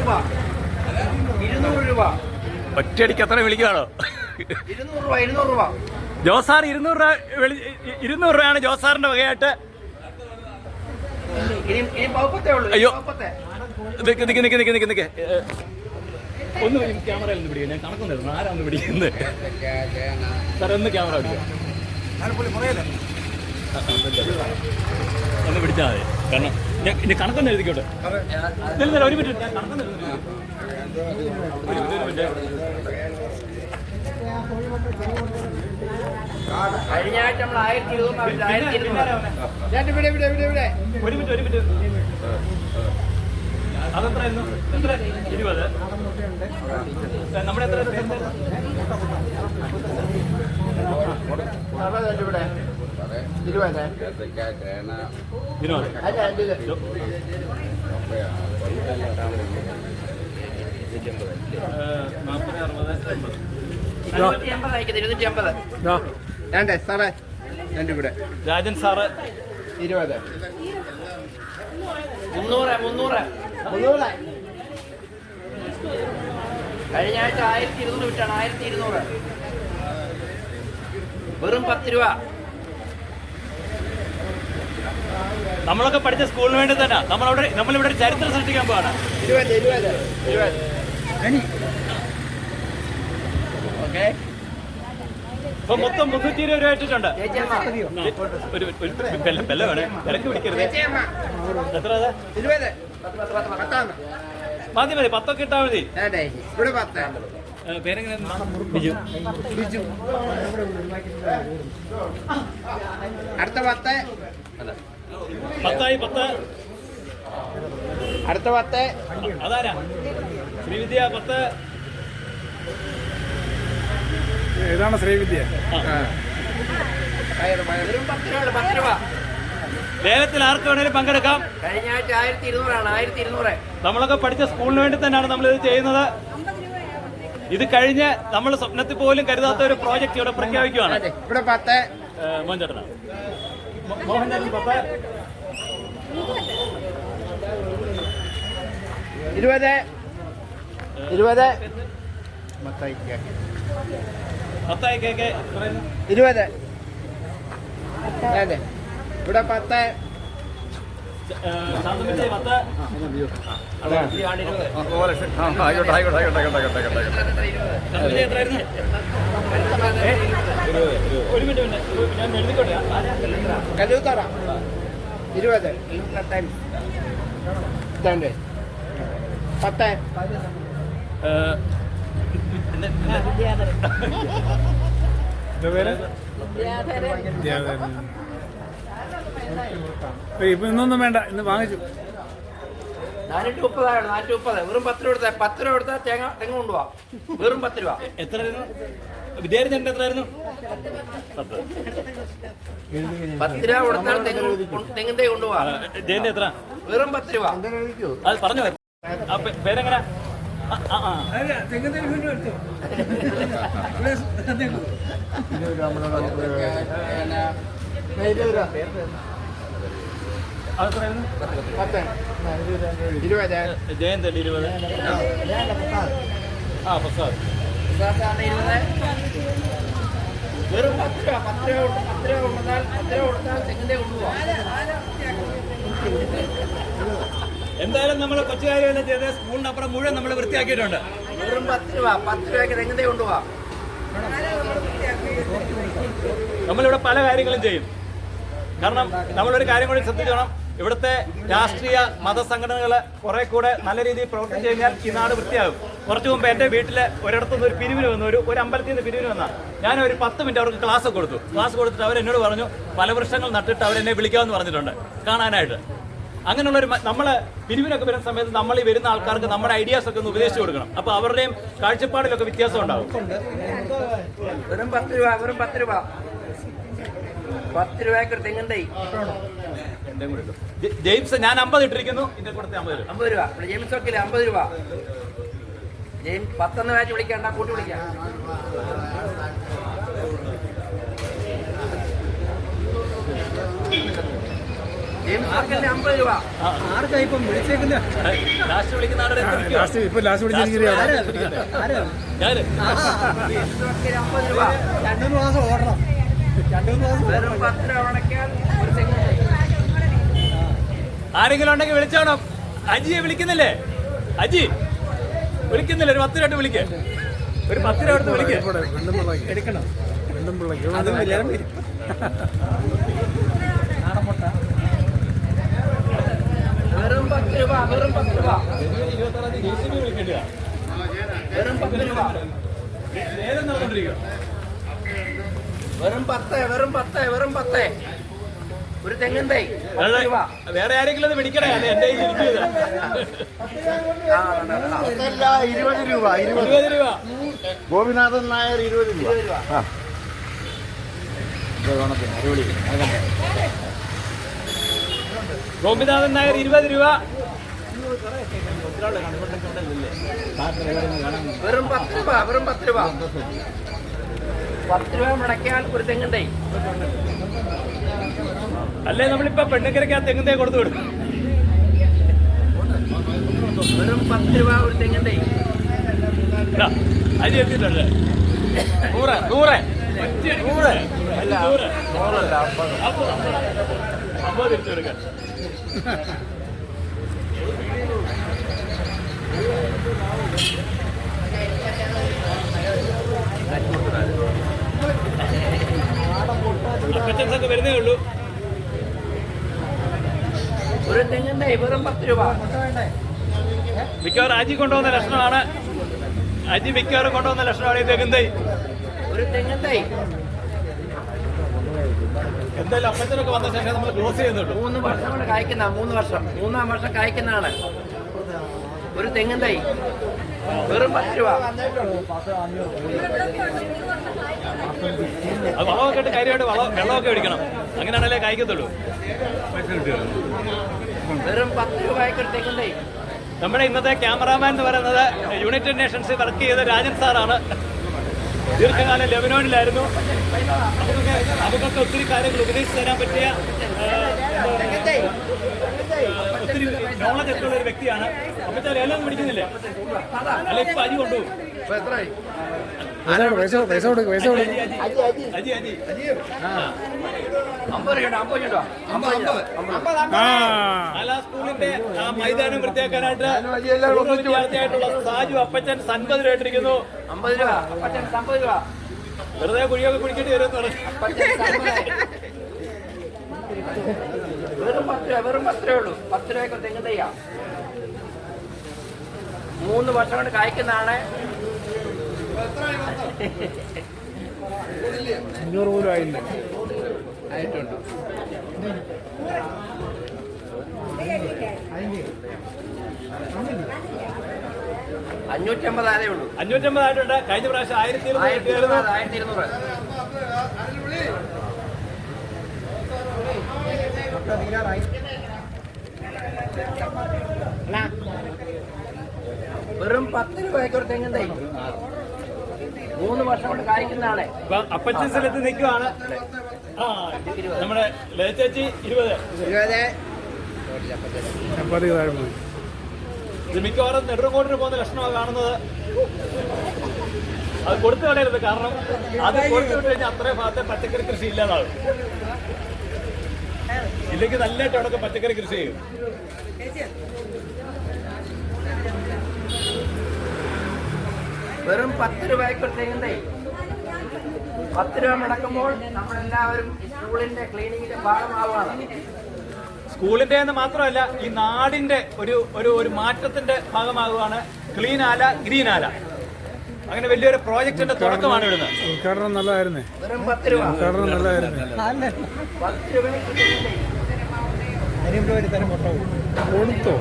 രൂപ. ഇരുന്നൂറ് രൂപ. ഒറ്റയടിക്ക് എത്ര വിളിക്കുകയാണോ ഇരുന്നൂറ് രൂപ ഇരുന്നൂറ് രൂപ. ജോസാർ ഇരുന്നൂറ് രൂപ ഇരുന്നൂറ് രൂപയാണ് ജോസാറിന്റെ വകയായിട്ട്. അയ്യോ. നിക്ക് നിക്ക് നിക്ക് നിക്ക് നിക്ക്. നിക്ക് ഒന്ന് ക്യാമറയിൽ ഒന്ന് പിടിക്കുക ഞാൻ കണക്കൊന്നും ആരാന്ന് പിടിക്കുന്നത്? സാർ ഒന്ന് ക്യാമറ പിടിക്കുക ഒന്ന് പിടിച്ചാൽ മതി. കാരണം ഇനി കണക്കൊന്ന് എഴുതിക്കോട്ടെ. ഒരു മിനിറ്റ്. കഴിഞ്ഞ ആഴ്ച നമ്മൾ ആയിരത്തി ഇരുന്നൂറ് ആയിരത്തി ഇവിടെ ഒരു മിനിറ്റ് ഒരു മിനിറ്റ്. അതെത്രയായിരുന്നു എത്ര? ഇരുപത്. നമ്മുടെ എത്ര? ഇരുപത്. സാറേ. രണ്ട് ഇവിടെ. രാജൻ സാറ്. ഇരുപത്. മുന്നൂറ് മുന്നൂറ്. മുന്നൂറ്. കഴിഞ്ഞ ആഴ്ച ആയിരത്തി ഇരുന്നൂറ് വിട്ടാണ് ആയിരത്തി ഇരുന്നൂറ്. വെറും പത്ത് രൂപ. നമ്മളൊക്കെ പഠിച്ച സ്കൂളിന് വേണ്ടി തന്നെ. നമ്മളവിടെ നമ്മളിവിടെ ഒരു ചരിത്രം സൃഷ്ടിക്കാൻ പോവാണ്. ഓക്കെ. ഇപ്പൊ മൊത്തം മുന്നൂറ്റി ഇരുപത് രൂപ ഇട്ടിട്ടുണ്ട് ഒരു പെല്ല വേണേ. വിലക്ക് പിടിക്കരുത്. എത്ര മതി മതി. പത്തൊക്കെ ഇട്ടാ മതി. പേരെങ്ങനെ ബിജു. ബിജു. അടുത്ത പത്ത്. പത്തായി പത്ത്. അടുത്ത പത്ത്. അതാരാ? ശ്രീവിദ്യ പത്ത്. ഏതാണ് ശ്രീവിദ്യ? ലേലത്തിൽ ആർക്ക് വേണേലും പങ്കെടുക്കാം. കഴിഞ്ഞ ആഴ്ച ആയിരത്തി ഇരുന്നൂറാണ് ആയിരത്തി ഇരുന്നൂറ്. നമ്മളൊക്കെ പഠിച്ച സ്കൂളിന് വേണ്ടി തന്നെയാണ് നമ്മൾ ഇത് ചെയ്യുന്നത്. ഇത് കഴിഞ്ഞ് നമ്മൾ സ്വപ്നത്തിൽ പോലും കരുതാത്ത ഒരു പ്രോജക്റ്റ് ഇവിടെ പ്രഖ്യാപിക്കുകയാണ് ഇവിടെ പത്ത്. മോൻ പത്ത് ഇരുപത്. ഇരുപത്? ഇരുപത്. ഇവിടെ പത്ത് ഏ, ശാന്തമില്ലേ പത്ത് ഇതാണ് ഇരുപത് ആയിക്കോട്ടെ ആയിക്കോട്ടെ ആയിക്കോട്ടെ ആയിക്കോട്ടെ ആയിക്കോട്ടെ ഇരുപത് ഇതാണ്ട് പത്ത് പേര് വിദ്യാധരൻ. ഇപ്പൊ ഇന്നൊന്നും വേണ്ട. ഇന്ന് വാങ്ങിച്ചു. നാനൂറ്റി മുപ്പതാണ് നാനൂറ്റി മുപ്പത് വെറും പത്ത് രൂപ എടുത്താൽ പത്ത് രൂപ എടുത്താൽ തേങ്ങ തെങ്ങ് കൊണ്ടുപോവാം. വെറും പത്ത് രൂപ. എത്ര വിദ്യാർത്ഥി എത്രയായിരുന്നു? പത്ത്. പത്ത് രൂപ കൊടുത്താൽ തെങ്ങ് തെങ്ങിന്റെ കൊണ്ടുപോവാം. ജയന്റെ എത്ര? വെറും പത്ത് രൂപ. അത് പറഞ്ഞു. പേരെങ്ങനെ? ആ, ആ, നമ്മളെ ഇരുപത്. ആ പ്രസാദ്. വെറും പത്ത്. രൂപ പത്ത് രൂപ കൊണ്ട് പത്ത് രൂപ കൊടുത്താൽ പത്ത് രൂപ കൊടുത്താൽ തെങ്ങിന്റെ കൊണ്ടുപോവാം എന്തായാലും നമ്മൾ കൊച്ചുകാര്യം ചെയ്ത് സ്കൂളിനപ്പുറം മുഴുവൻ നമ്മൾ വൃത്തിയാക്കിയിട്ടുണ്ട്. വെറും പത്ത് രൂപ. പത്ത് രൂപയ്ക്ക് തെങ്ങിന്റെ കൊണ്ടുപോവാം. നമ്മളിവിടെ പല കാര്യങ്ങളും ചെയ്യും. കാരണം നമ്മളൊരു കാര്യം കൂടി ശ്രദ്ധിച്ചോണം. ഇവിടുത്തെ രാഷ്ട്രീയ മതസംഘടനകൾ കുറെ കൂടെ നല്ല രീതിയിൽ പ്രവർത്തിച്ചു കഴിഞ്ഞാൽ ഈ നാട് വൃത്തിയാകും. കുറച്ച് മുമ്പ് എന്റെ വീട്ടിൽ ഒരിടത്തുനിന്ന് ഒരു പിരിവിന് വന്നു. ഒരു ഒരു അമ്പലത്തിൽ നിന്ന് പിരിവിന് വന്നാൽ ഞാൻ ഒരു പത്ത് മിനിറ്റ് അവർക്ക് ക്ലാസ് കൊടുത്തു. ക്ലാസ് കൊടുത്തിട്ട് അവർ എന്നോട് പറഞ്ഞു പല വൃക്ഷങ്ങൾ നട്ടിട്ട് അവരെന്നെ വിളിക്കാമെന്ന് പറഞ്ഞിട്ടുണ്ട്. കാണാനായിട്ട്. അങ്ങനെയുള്ള ഒരു നമ്മൾ പിരിവിനൊക്കെ വരുന്ന സമയത്ത് നമ്മൾ ഈ വരുന്ന ആൾക്കാർക്ക് നമ്മുടെ ഐഡിയാസ് ഒക്കെ ഒന്ന് ഉപദേശിച്ചു കൊടുക്കണം. അപ്പൊ അവരുടെയും കാഴ്ചപ്പാടിലൊക്കെ വ്യത്യാസം ഉണ്ടാവും. രൂപ വെറും പത്ത് രൂപ. പത്ത് രൂപയ്ക്ക് ഒരു ജെയിംസ് ഞാൻ അമ്പത് ഇട്ടിരിക്കുന്നു. ഇതിന്റെ കൂടെ അമ്പത് രൂപ. അമ്പത് രൂപ. ഇവിടെ ജെയിംസ് ഒക്കെ അമ്പത് രൂപ. ജെയിംസ് പത്തൊന്ന് ബാച്ച് വിളിക്കണ്ട കൂട്ടി വിളിക്കാം. ലാസ്റ്റ് വിളിക്കുന്ന അമ്പത് രൂപ. വെറും മാസം രൂപ ആരെങ്കിലും ഉണ്ടെങ്കിൽ വിളിച്ചോണം അജിയെ വിളിക്കുന്നില്ലേ? അജി വിളിക്കുന്നില്ല? ഒരു പത്ത് രൂപ വിളിക്ക്. ഒരു പത്ത് രൂപ എടുത്ത് വിളിക്ക്. എടുക്കണം. വെറും പത്ത് രൂപ വെറും പത്ത് രൂപ. വെറും പത്ത് രൂപ. വെറും പത്ത് വെറും പത്ത് വെറും പത്ത്. ഒരു തെങ്ങും തൈ വേറെ ആരെങ്കിലും പിടിക്കണേ അത് എന്റെ ഇരുപത് രൂപ ഇരുപത്. രൂപ. ഗോപിനാഥൻ നായർ ഇരുപത് രൂപ. ഗോപിനാഥൻ നായർ ഇരുപത് രൂപ. വെറും പത്ത് രൂപ വെറും പത്ത് രൂപ. പത്ത് രൂപ മുടക്കിയാൽ ഒരു തെങ്ങിൻ തൈ അല്ലേ നമ്മളിപ്പോ പെണ്ണുക്കരയ്ക്ക് ആ തെങ്ങുന്നേ കൊടുത്തു വിടും. വെറും പത്ത് രൂപ ഒരു തെങ്ങിൻ തൈ അരി എത്തിയിട്ടുണ്ട് നൂറ് നൂറ്. നൂറ്. അല്ല നൂറല്ല അമ്പത്. അമ്പത് തിരിച്ചു ഒക്കെ വരുന്നേ ഉള്ളൂ. ഒരു വെറും പത്ത് രൂപ. മിക്കവാറും അജി കൊണ്ടുവന്ന ലക്ഷണമാണ്. അജി മിക്കവാറും കൊണ്ടുവന്ന ലക്ഷണമാണ് ഈ തെങ്ങുന്നേ ഒരു എന്തായാലും അപ്പച്ചനൊക്കെ വന്ന ശേഷം നമ്മൾ ക്ലോസ് ചെയ്യുന്നുണ്ട്. മൂന്ന് വർഷം കൊണ്ട് കായ്ക്കുന്ന മൂന്ന് വർഷം. മൂന്നാം വർഷം കായ്ക്കുന്നതാണ്. ഒരു തെങ്ങിൻ തൈ വെറും പത്ത് രൂപ. വളമൊക്കെ ഇട്ട് കാര്യമായിട്ട് വളം വെള്ളമൊക്കെ ഒഴിക്കണം അങ്ങനെയാണല്ലേ കായ്ക്കത്തുള്ളൂ. വെറും പത്ത് രൂപയ്ക്ക് ഒരു തൈ നമ്മുടെ ഇന്നത്തെ ക്യാമറാമാൻ എന്ന് പറയുന്നത് യുണൈറ്റഡ് നേഷൻസിൽ വർക്ക് ചെയ്ത രാജൻ സാറാണ്. ദീർഘകാലം ലെബനോണിലായിരുന്നു. നമുക്കൊക്കെ നമുക്കൊക്കെ ഒത്തിരി കാര്യങ്ങൾ ഉപദേശിച്ചു തരാൻ പറ്റിയ ഒത്തിരി നോളജ് എത്തുള്ള ഒരു വ്യക്തിയാണ്. അപ്പൊ ലേലം പിടിക്കുന്നില്ലേ അല്ല ഇപ്പൊ അരി പൈസ പൈസ കൊടുക്ക് പൈസ കൊടുക്ക്. അജി അജി അജി സ്കൂളിന്റെ ആ മൈതാനം വൃത്തിയാക്കാനായിട്ട് വിദ്യാർത്ഥിയായിട്ടുള്ള സാജു അപ്പച്ചൻ അൻപത് രൂപ ഇട്ടിരിക്കുന്നു. അമ്പത് രൂപ. അപ്പച്ചൻ അമ്പത് രൂപ. വെറുതെ കുഴിയൊക്കെ കുടിക്കേണ്ടി വരും വെറും പത്ത് രൂപ വെറും പത്ത് രൂപ ഉള്ളൂ. പത്ത് രൂപയ്ക്ക് തെങ്ങ് തയ്യാ മൂന്ന് വർഷം കൊണ്ട് കായ്ക്കുന്നതാണ്. അഞ്ഞൂറ് പോലും ആയില്ല. ആയിട്ടുണ്ട്? അഞ്ഞൂറ്റമ്പത് ആരേ ഉള്ളൂ. അഞ്ഞൂറ്റമ്പത് ആയിട്ടുണ്ട് കഴിഞ്ഞ പ്രാവശ്യം ആയിരത്തി ആയിരത്തി ഇരുന്നൂറ്. വെറും പത്ത് രൂപയ്ക്ക് ഒരു തെങ്ങിൻ തൈ. മൂന്ന് വർഷം കൊണ്ട് കായ്ക്കുന്ന ആളെ. അപ്പച്ചൻ സ്ഥലത്ത് നിൽക്കുവാണ്. നമ്മുടെ ലേച്ചേച്ചി ഇരുപത്. ഇത് മിക്കവാറും നെടുങ്കോട്ടിന് പോകുന്ന ലക്ഷണമാണ് കാണുന്നത്. അത് കൊടുത്തു കളയരുത് കാരണം അത് കൊടുത്തു കഴിഞ്ഞാൽ അത്രയും ഭാഗത്തെ പച്ചക്കറി കൃഷി ഇല്ലാതാവും ഇല്ലെങ്കിൽ നല്ലതായിട്ട് അവിടെ പച്ചക്കറി കൃഷി ചെയ്യും. വെറും പത്ത് രൂപയ്ക്ക് ഒരു പത്ത് രൂപ മുടക്കുമ്പോൾ നമ്മളെല്ലാവരും സ്കൂളിന്റെ ക്ലീനിങ്ങിന്റെ ഭാഗമാവുകയാണ്. സ്കൂളിന്റെ എന്ന് മാത്രമല്ല ഈ നാടിന്റെ ഒരു ഒരു ഒരു മാറ്റത്തിന്റെ ഭാഗമാകുവാണ് ക്ലീൻ ആല ഗ്രീൻ ആല. അങ്ങനെ വലിയൊരു പ്രോജക്റ്റിന്റെ തുടക്കമാണ് ഇടുന്നത് ഉദ്ഘാടനം നല്ലതായിരുന്നേ. രൂപ. ഉദ്ഘാടനം നല്ലതായിരുന്നു. പത്ത് രൂപയ്ക്ക് കൊടുത്തോ.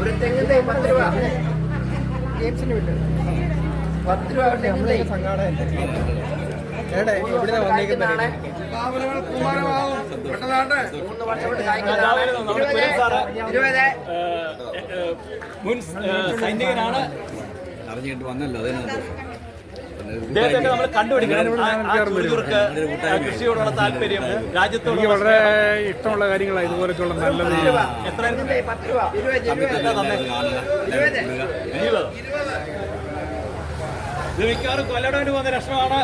ഒരു പത്ത് രൂപ. പത്ത് രൂപ സാറ് ഇരുപത്. ഏഹ്, ഏഹ്, മുൻ സൈനികനാണ്. അറിഞ്ഞിട്ട് വന്നല്ലോ അതിനകത്ത്. ഇദ്ദേഹത്തെയൊക്കെ നമ്മൾ കണ്ടുപിടിക്കണം. ആ- ആ ചുറുചുറുക്ക്, കൃഷിയോടുള്ള താല്പര്യം വളരെ ഇഷ്ടമുള്ള കാര്യങ്ങളാണ് ഇതുപോലൊക്കെയുള്ള നല്ലത്. ഇത് മിക്കവാറും കൊല്ലടവിന് പോകുന്ന ലക്ഷണമാണ്.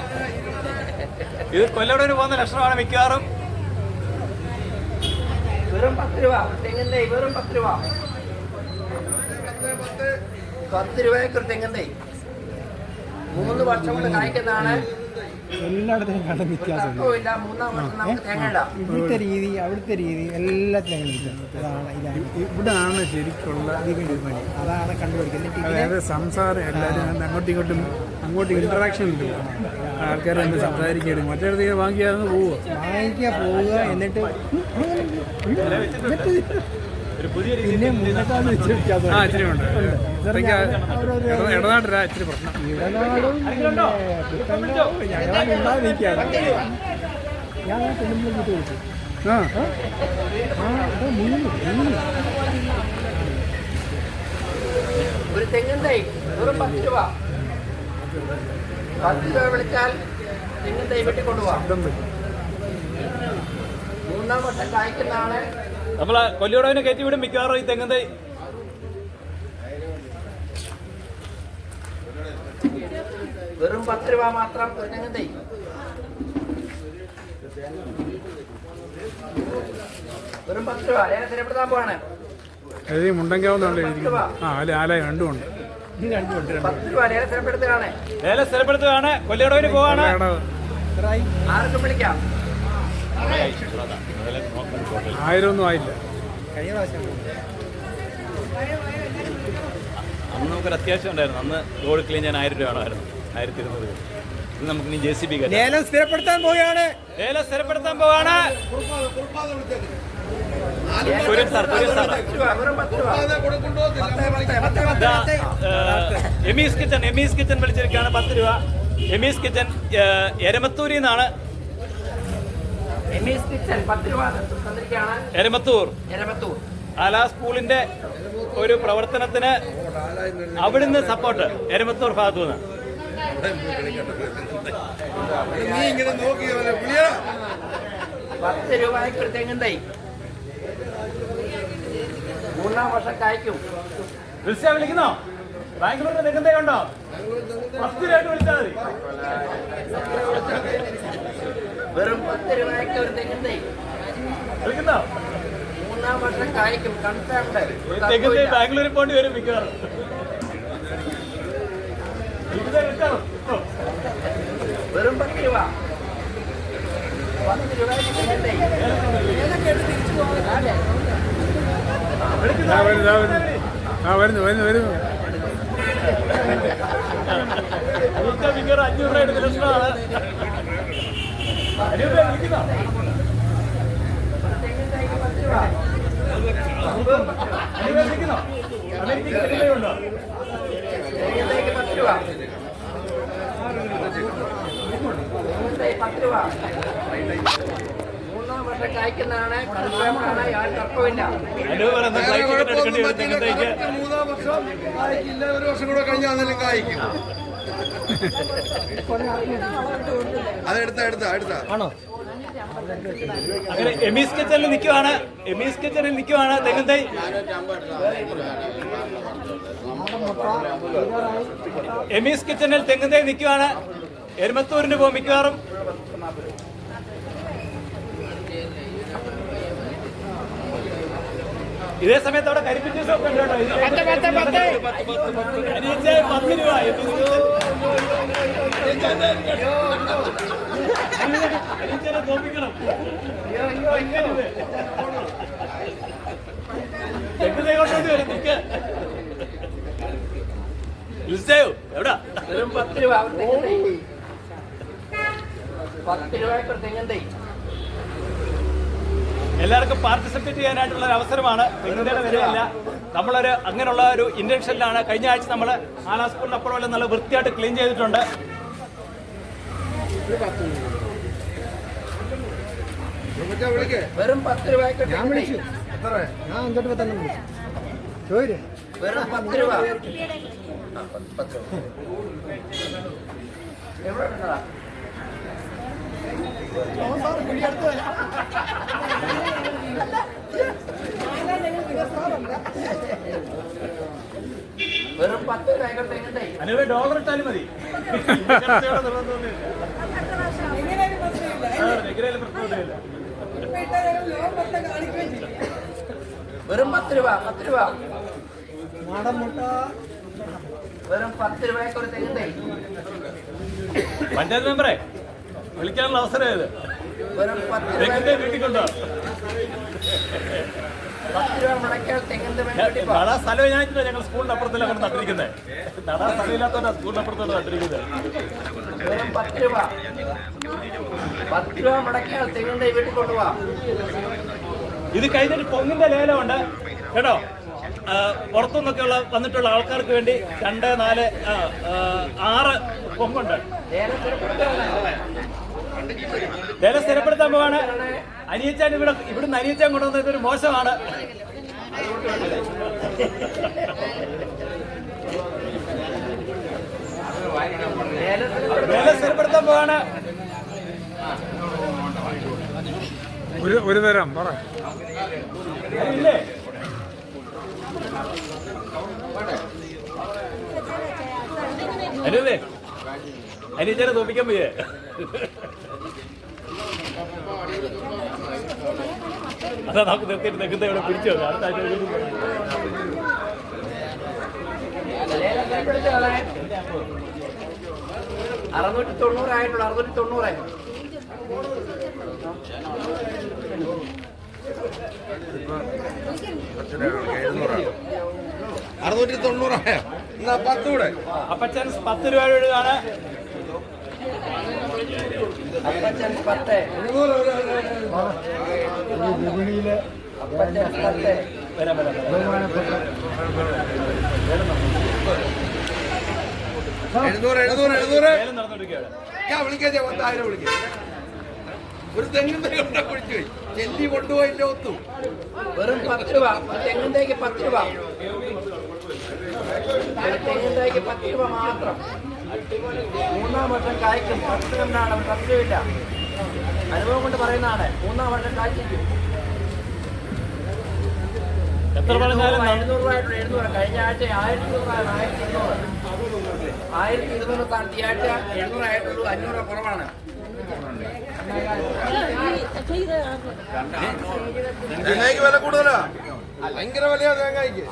ഇത് കൊല്ലടവിന് പോകുന്ന ലക്ഷണമാണ് മിക്കവാറും. വെറും പത്ത് രൂപ. തെങ്ങിൻ തൈ വെറും പത്ത് രൂപ. പത്ത് രൂപയൊക്കെ ഒരു തെങ്ങിൻ തൈ മൂന്ന് വർഷം കൊണ്ട് കായ്ക്കുന്നതാണ്. എല്ലായിടത്തും കണ്ട ഇടാം ഇവിടുത്തെ രീതി അവിടുത്തെ രീതി എല്ലാത്തിനും അതാണ് ഇതാണ് ഇവിടാണ് ശരിക്കുള്ള വിപണി അതാണ് കണ്ടുപിടിക്കുന്നത്. അതായത് സംസാരം എല്ലാവരും അങ്ങോട്ടും ഇങ്ങോട്ടും അങ്ങോട്ടും ഇന്ററാക്ഷൻ ഉണ്ട്. ആൾക്കാർ എന്ത് സംസാരിക്കരുത് മറ്റേടത്തേക്ക് വാങ്ങിക്കാതെ പോവുക. വാങ്ങിക്കുക പോവുക എന്നിട്ട് പിന്നെ മുന്നേക്കാൾ വെച്ച് വ്യത്യാസം ആ ഇച്ചിരി ഉണ്ട്. ഇട- ഇടനാട്ടിലാ ഇച്ചിരി പ്രശ്നം. ഇടനാടും ഉണ്ടാതിരിക്കുകയാണ് ഞാൻ പെണ്ണുമ്പിളി കിട്ടി ആ. ആ അത് ഒരു തെങ്ങിൻ തൈ വെറും പത്ത് രൂപ. പത്ത് രൂപ വിളിച്ചാൽ തെങ്ങിൻ തൈ വെട്ടിക്കൊണ്ടുപോവാം. ഇതും വരും. മൂന്നാം വർഷം കായ്ക്കുന്നതാണ് നമ്മൾ കൊല്ലിയോടവിനെ കയറ്റി വിടും. മിക്കവാറും ഈ തെങ്ങും തൈ. വെറും പത്ത് രൂപ മാത്രം ഒരു തെങ്ങിൻ തൈ. വെറും പത്ത് രൂപ. ഏറെ സ്ഥിരപ്പെടുത്താൻ പോവാണ്. മുണ്ടങ്കാവുന്നാണ് എഴുതിയിരിക്കുന്നത് ആ അല്ല? രൂപ ഏറെ സ്ഥിരപ്പെടുത്തുകയാണ്. ലേല കൊല്ലിയോടവിന് പോവാണ്. ആർക്കും വിളിക്കാം. ആയിരം ഒന്നും ആയില്ല അന്ന് നമുക്കൊരു അത്യാവശ്യം ഉണ്ടായിരുന്നു. അന്ന് റോഡ് ക്ലീൻ ചെയ്യാൻ ആയിരം രൂപ വേണമായിരുന്നു. ആയിരത്തി ഇരുന്നൂറ് രൂപ. ഇന്ന് നമുക്ക് ഇനി ജെ സി ബി ലേലം സ്ഥിരപ്പെടുത്താൻ പോവുകയാണ്. ലേലം സ്ഥിരപ്പെടുത്താൻ പോവാണ് എമീസ് കിച്ചൺ എമീസ് കിച്ചൺ വിളിച്ചിരിക്കുകയാണ്. പത്ത് രൂപ. എമീസ് കിച്ചൺ എരമത്തൂരിൽ നിന്നാണ് എമീസ് കിച്ചൻ പത്ത് രൂപ തന്നിരിക്കുകയാണ് എരമത്തൂർ. എരമത്തൂർ. ആലാ സ്കൂളിന്റെ ഒരു പ്രവർത്തനത്തിന് അവിടുന്ന് സപ്പോർട്ട് എരമത്തൂർ ഭാഗത്തു നിന്ന് പത്ത് രൂപയ്ക്ക് ഒരു തെങ്ങിൻ തൈ. മൂന്നാം വർഷം കായ്ക്കും വിളിച്ചാ വിളിക്കുന്നോ? ബാംഗ്ലൂരിൽ നിൽക്കുന്നേ ഉണ്ടോ? പത്ത് രൂപ വിളിച്ചാൽ മതി. വെറും പത്ത് രൂപയ്ക്ക് ഒരു തെങ്ങിൻ തൈ വിളിക്കുന്നോ മൂന്നാം വർഷം കായ്ക്കും കൺഫേംഡ് ബാംഗ്ലൂരിൽ പോണ്ടി വരും മിക്കവാറും. വെറും പത്ത് രൂപ പത്ത് രൂപയ്ക്ക് തെങ്ങിൻ തൈ? ആ വരുന്നു ആ വരുന്നു. വരുന്നു വരുന്നു അഞ്ഞൂറ് രൂപ എടുക്കുന്ന ലക്ഷണമാണ് മൂന്നാം വർഷം കായ്ക്കുന്നതാണ് കൺഫേംഡ് ആണ് യാതൊരു തർക്കമില്ല മൂന്നാം വർഷം കായ്ക്കില്ല ഒരു വർഷം കൂടെ കഴിഞ്ഞാൽ കായ്ക്കും അതെടുത്ത എടുത്ത എടുത്ത. ആണോ? അങ്ങനെ എമീസ് കിച്ചണിൽ നിൽക്കുവാണ് എമീസ് കിച്ചണിൽ നിൽക്കുവാണ് തെങ്ങും തൈ. എമീസ് കിച്ചണിൽ തെങ്ങും തൈ നിൽക്കുവാണ് എരുമത്തൂരിന് പോകും മിക്കവാറും ഇതേ സമയത്ത് അവിടെ ഉണ്ട്? പത്ത് രൂപ. തോപ്പിക്കണം നിൽക്ക് ലിസ്റ്റേവ് എവിടാ? പത്ത് രൂപ. പത്ത് തെങ്ങിൻ തൈ എല്ലാവർക്കും പാർട്ടിസിപ്പേറ്റ് ചെയ്യാനായിട്ടുള്ള ഒരു അവസരമാണ്. തെങ്ങിന്റെ വിലയല്ല. നമ്മളൊരു അങ്ങനെയുള്ള ഒരു ഇന്റൻഷനിലാണ് കഴിഞ്ഞ ആഴ്ച നമ്മൾ ആലാ സ്കൂളിന്റെ അപ്പുറം നല്ല വൃത്തിയായിട്ട് ക്ലീൻ ചെയ്തിട്ടുണ്ട്. വെറും പത്ത് രൂപ ഒരു ഞാൻ വിളിച്ചു. എത്ര? ഞാൻ അഞ്ചോട്ട് പത്തെണ്ണം വിളിച്ചു. ചോര്. വെറും പത്ത് രൂപ. ആ, പത്ത് രൂപ. എവിടെ വെറും പത്ത് അനുവേ ഡോളർ ഇട്ടാലും മതി. വെറും പത്ത് രൂപ പത്ത് രൂപ. വെറും പത്ത് രൂപയൊക്കെ ഒരു തെങ്ങിൻ തൈ പഞ്ചായത്ത് മെമ്പറെ വിളിക്കാനുള്ള അവസരം തെങ്ങിന്റെ പോ. നടാ സ്ഥലം ഞാൻ ഞങ്ങൾ സ്കൂളിന്റെ അപ്പുറത്തല്ല കൊണ്ട് നട്ടിരിക്കുന്നത് നടാ സ്ഥലമില്ലാത്തവരാ സ്കൂളിന്റെ അപ്പുറത്തോട് നട്ടിരിക്കുന്നത് വെറും പത്ത് രൂപ. പത്ത് രൂപ മുടക്കിയാൽ തെങ്ങിൻ വീട്ടിൽ കൊണ്ടുപോവാം ഇത് കഴിഞ്ഞിട്ട് പൊങ്ങിന്റെ ലേലമുണ്ട്. കേട്ടോ? പുറത്തുനിന്നൊക്കെയുള്ള വന്നിട്ടുള്ള ആൾക്കാർക്ക് വേണ്ടി രണ്ട് നാല് ആറ് പൊങ്ങുണ്ട്. ലേലം സ്ഥിരപ്പെടുത്താൻ പോവാണ്. അനിയച്ചാൻ ഇവിടെ ഇവിടുന്ന് അനിയച്ചാൻ കൊണ്ടുവന്നത് ഒരു മോശമാണ്. ലേലം സ്ഥിരപ്പെടുത്താൻ പോവാണ്. ഒരു ഒരു തരം പറ. അനുവേ അനിയച്ചാനെ തോപ്പിക്കാൻ പോയേ? അതാ നമുക്ക് നിർത്തിയിട്ട് നിൽക്കുന്ന ഇവിടെ പിടിച്ചു വെക്കാം. അടുത്ത ആഴ്ച അറുന്നൂറ്റി തൊണ്ണൂറായിട്ടുള്ളൂ അറുന്നൂറ്റി തൊണ്ണൂറായി അറുന്നൂറ്റി തൊണ്ണൂറായ എന്നാ പത്തൂടെ അപ്പച്ചൻ പത്ത് രൂപ വീഴുകയാണ് വരാം വരാം എഴുന്നൂറ് എഴുന്നൂറ് എഴുന്നൂറ്. ഞാൻ വിളിക്കാൻ പത്തായിരം വിളിക്കാം. ഒരു തെങ്ങും തൈ കൊണ്ടാ കുഴിച്ചു പോയി ചെല്ലി കൊണ്ടുപോയില്ല ഒത്തു. വെറും പത്ത് രൂപ. തെങ്ങും തൈക്ക് പത്ത് രൂപ. തെങ്ങും തൈക്ക് പത്ത് രൂപ മാത്രം. മൂന്നാം വർഷം കായ്ക്കും. പത്ത് എന്നാണ് പത്തില്ല അനുഭവം കൊണ്ട് പറയുന്നതാണ്. മൂന്നാം വർഷം കായ്ക്കും. എത്ര പറഞ്ഞാലും ന- എഴുന്നൂറ് രൂപ എഴുന്നൂറ്. കഴിഞ്ഞ ആഴ്ച ആയിരത്തി ഇരുന്നൂറ് ആയിരത്തി ഇരുന്നൂറ് ആയിരത്തി ഇരുന്നൂറ് താഴ്ത്തി ആഴ്ച എഴുന്നൂറ് ആയിട്ടുള്ളൂ. അഞ്ഞൂറ് കുറവാണ്. വില കൂടുതലാ? ഭയങ്കര വിലയാ തേങ്ങയ്ക്ക്.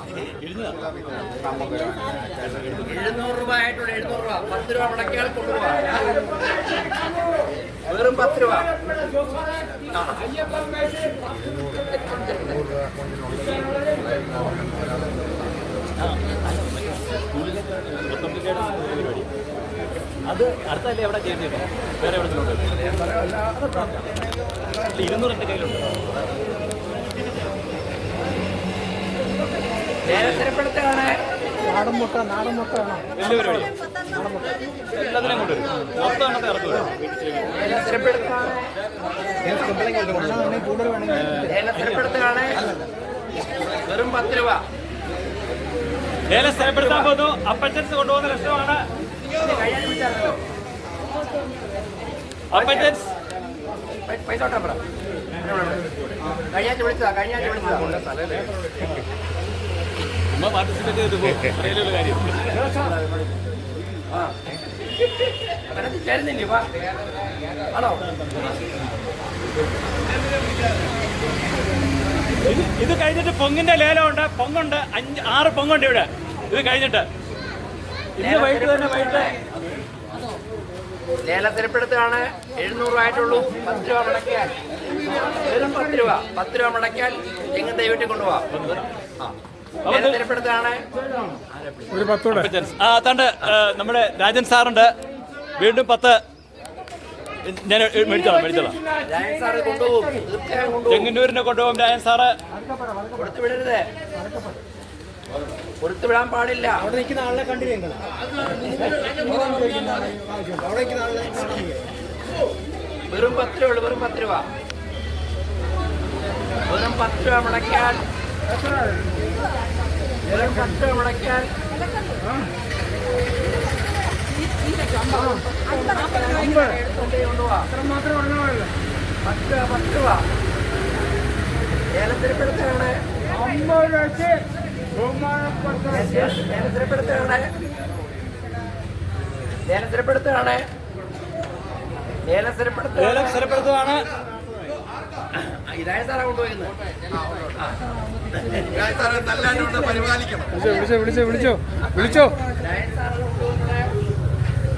എഴുന്നൂറ് രൂപ ആയിട്ടുള്ള എഴുന്നൂറ് രൂപ. പത്ത് രൂപ മുടക്കിയാൽ കൊണ്ടുപോവാ വെറും പത്ത് രൂപ. അത് അടുത്തല്ലേ എവിടെ ചെയ്യുന്നത് വേറെ എവിടെ ഇരുന്നൂറ് എന്റെ കയ്യിലുണ്ട് നേരെ സ്ഥിരപ്പെടുത്തുകയാണ് നാടൻ മുട്ട നാടൻ മുട്ട പരിപാടി എല്ലാത്തിനും കൊണ്ടുവരും മൊത്തം എണ്ണത്തെ നേരെ സ്ഥിരപ്പെടുത്തുകയാണ് വെറും പത്ത് രൂപ. ലേലം സ്ഥലപ്പെടുത്താൻ പോകുന്നു അപ്പച്ചൻസ് കൊണ്ടുപോകുന്ന വിളിച്ചാലോ അപ്പച്ചൻസ്. പൈസ കഴിഞ്ഞ ആഴ്ച വിളിച്ചതാ കഴിഞ്ഞ ആഴ്ച വിളിച്ചതാ ഉമ്മ പാർട്ടിസിപ്പേറ്റ് ചെയ്തിട്ട് പോകും. കാര്യം? ഇത് കഴിഞ്ഞിട്ട് പൊങ്ങിന്റെ ലേലമുണ്ട്. പൊങ്ങുണ്ട്. അഞ്ച് ആറ് പൊങ്ങുണ്ട് ഇവിടെ. ഇത് കഴിഞ്ഞിട്ട്. ഇന്ന് വൈകിട്ട് തന്നെ വൈകിട്ട്. ലേലം സ്ഥിരപ്പെടുത്തുകയാണ് എഴുന്നൂറ് ആയിട്ടുള്ളൂ. പത്ത് രൂപ മുടക്കിയാൽ. പത്ത് രൂപ. പത്ത് രൂപ മുടക്കിയാൽ തെങ്ങും വീട്ടിൽ കൊണ്ടുപോവാം. ആ. തണ്ട് നമ്മുടെ രാജൻ സാറുണ്ട്. വീണ്ടും പത്ത്. ഞാൻ മേടിച്ചോളാം മേടിച്ചോളാം. ചെങ്ങന്നൂരിനെ കൊണ്ടുപോകും രാജൻ സാറ്. കൊടുത്തു വിടരുത്. കൊടുത്തു വിടാൻ പാടില്ല. അവിടെ നിൽക്കുന്ന ആളെ കണ്ടില്ലേ? വെറും പത്ത് രൂപ ഉള്ളൂ വെറും പത്ത് രൂപ. വെറും പത്ത് രൂപ മുടക്കിയാൽ വെറും പത്ത് രൂപ മുടക്കിയാൽ അത്ര മാത്രം പറഞ്ഞാൽ മതിയല്ലോ പത്ത് പത്ത് രൂപ അമ്പത് ഇതായ സാറാ കൊണ്ടുപോയിരുന്നത് സാറേ നല്ലതായിട്ട് പരിപാലിക്കണം. വിളിച്ചോ വിളിച്ചോ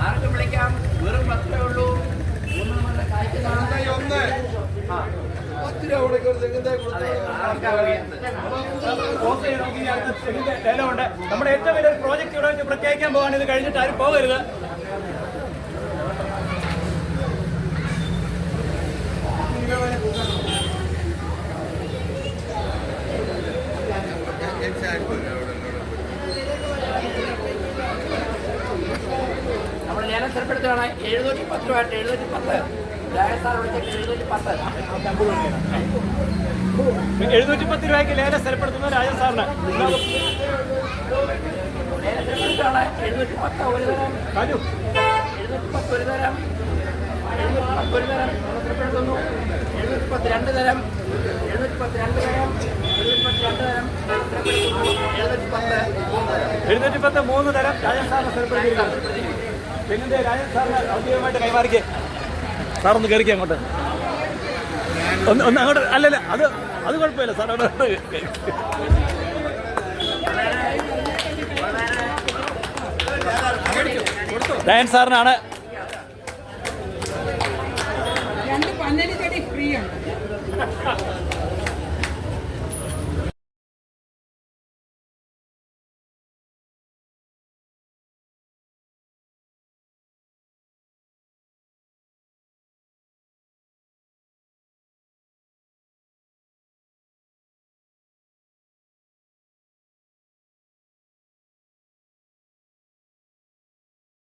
ആർക്കും വിളിക്കാം. വെറും പത്തേ ഉള്ളൂ. നമ്മുടെ ഏറ്റവും വലിയ പ്രോജക്റ്റ് ഇവിടെ വെച്ച് പ്രഖ്യാപിക്കാൻ പോകാൻ ഇത് കഴിഞ്ഞിട്ട് ആരും പോകരുത്. നമ്മൾ ലേലം സ്ഥലപ്പെടുത്തുകയാണ് എഴുന്നൂറ്റി പത്ത് രൂപ ആയിട്ട് എഴുന്നൂറ്റി പത്ത്. എഴുന്നൂറ്റി പത്ത് രൂപയ്ക്ക് ലേലം സ്ഥലപ്പെടുത്തുന്ന രാജൻ സാറിന്. എഴുന്നൂറ്റി പത്ത് ഒരു തരം. എഴുന്നൂറ്റി പത്ത് ഒരു തരം. എഴുന്നൂറ്റി പത്ത് ഒരു തരം. എഴുന്നൂറ്റി പത്ത് രണ്ട് തരം. എഴുന്നൂറ്റി പത്ത് രണ്ട് തരം. എഴുന്നൂറ്റി പത്ത് മൂന്ന് തരം രാജസ്ഥാനെ പിന്നെ രാജൻ സാറിന് ഔദ്യോഗികമായിട്ട് കൈമാറിക്കേ. സാറൊന്ന് കയറിക്കേ അങ്ങോട്ട്. ഒന്ന് ഒന്ന് അങ്ങോട്ട് അല്ലല്ല അത് അത് കുഴപ്പമില്ല സാർ അവിടെ ഡയൻ സാറിനാണ് രണ്ട് പന്നലി ചെടി ഫ്രീ ഉണ്ട്